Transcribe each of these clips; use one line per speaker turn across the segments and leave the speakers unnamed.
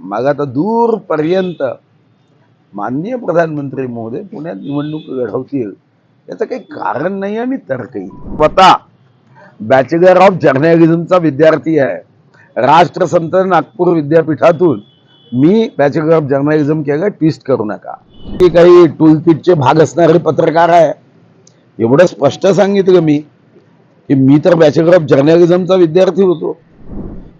मग आता दूरपर्यंत माननीय प्रधानमंत्री महोदय पुण्यात निवडणूक लढवतील. याचं काही कारण नाही आणि तर्कही स्वतः बॅचलर ऑफ जर्नलिझमचा विद्यार्थी आहे. राष्ट्रसंत नागपूर विद्यापीठातून मी बॅचलर ऑफ जर्नलिझम केलं ट्विस्ट करू नका. ते काही टूलकिटचे भाग असणारे पत्रकार आहे. एवढं स्पष्ट सांगितलं मी की मी तर बॅचलर ऑफ जर्नलिझमचा विद्यार्थी होतो.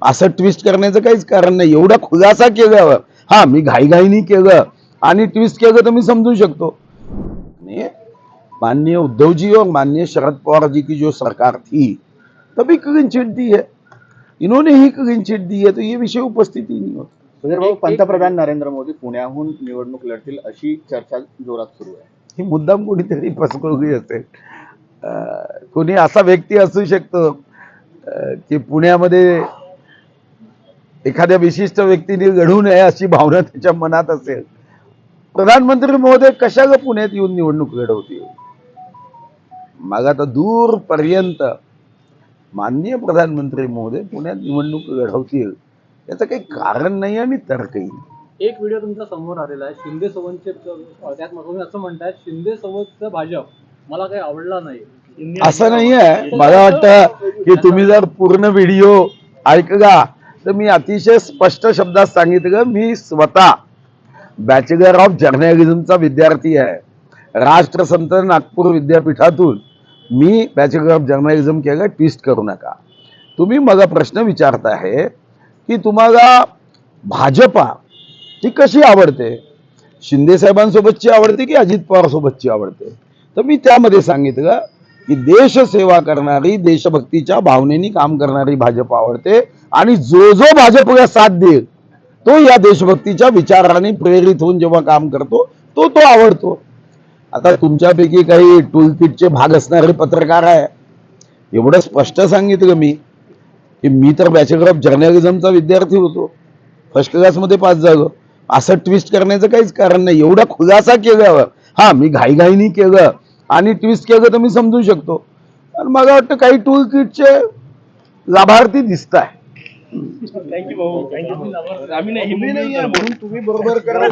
असं ट्विस्ट करण्याचं काहीच कारण नाही. एवढा खुलासा केल्यावर हा मी घाईघाईनी केलं आणि ट्विस्ट केलं तर मी समजू शकतो. माननीय उद्धव जी और माननीय शरद पवार जी की जो सरकार थी तभी क्लीन चिट दी है इन्होंने ही क्लीन चिट दी है तो ये विषय उपस्थित ही नहीं होता.
पंतप्रधान नरेंद्र मोदी पुण्याहून निवडणूक लढतील अशी चर्चा जोरात सुरू आहे.
ही मुद्दाम कोणीतरी फसवली असेल कोणी असा व्यक्ती असू शकतो की पुण्यामध्ये एखाद्या विशिष्ट व्यक्तीने घडू नये अशी भावना त्याच्या मनात असेल. प्रधानमंत्री महोदय कशाला पुण्यात येऊन निवडणूक लढवतील? मग आता दूरपर्यंत माननीय प्रधानमंत्री महोदय पुण्यात निवडणूक लढवतील. याचं काही कारण नाही आणि तर्कही नाही.
एक व्हिडिओ तुमच्यासमोर आलेला आहे. शिंदे सोबतचे त्यात तुम्ही असं म्हणताय शिंदे सोबतचं भाजप मला काही आवडला नाही.
असं नाही आहे मला वाटतं की तुम्ही जर पूर्ण व्हिडिओ ऐकला तर मी अतिशय स्पष्ट शब्दात सांगितलं मी स्वतः बॅचलर ऑफ जर्नलिझमचा विद्यार्थी आहे. राष्ट्रसंत नागपूर विद्यापीठातून मी बॅचलर ऑफ जर्नलिझम केलं ट्विस्ट करू नका. तुम्ही मला प्रश्न विचारत आहे की तुम्हाला भाजपा ही कशी आवडते? शिंदे साहेबांसोबतची आवडते की अजित पवारसोबतची आवडते? तर मी त्यामध्ये सांगितलं की देशसेवा करणारी देशभक्तीच्या भावनेनी काम करणारी भाजप आवडते. आणि जो जो भाजपला साथ देईल तो या देशभक्तीच्या विचाराने प्रेरित होऊन जेव्हा काम करतो तो तो आवडतो. आता तुमच्यापैकी काही टूलकिटचे भाग असणारे पत्रकार आहे. एवढं स्पष्ट सांगितलं मी की मी तर बॅचलर ऑफ जर्नलिझमचा विद्यार्थी होतो. फर्स्ट क्लासमध्ये पास झालो. असं ट्विस्ट करण्याचं काहीच कारण नाही. एवढा खुलासा केल्यावर हा मी घाईघाईनी केलं. आणि ट्विस्ट केलं तर मी समजू शकतो. आणि मला वाटतं काही टूल किटचे लाभार्थी दिसत आहे
थँक्यू भाऊ. थँक्यू
म्हणून तुम्ही बरोबर करा.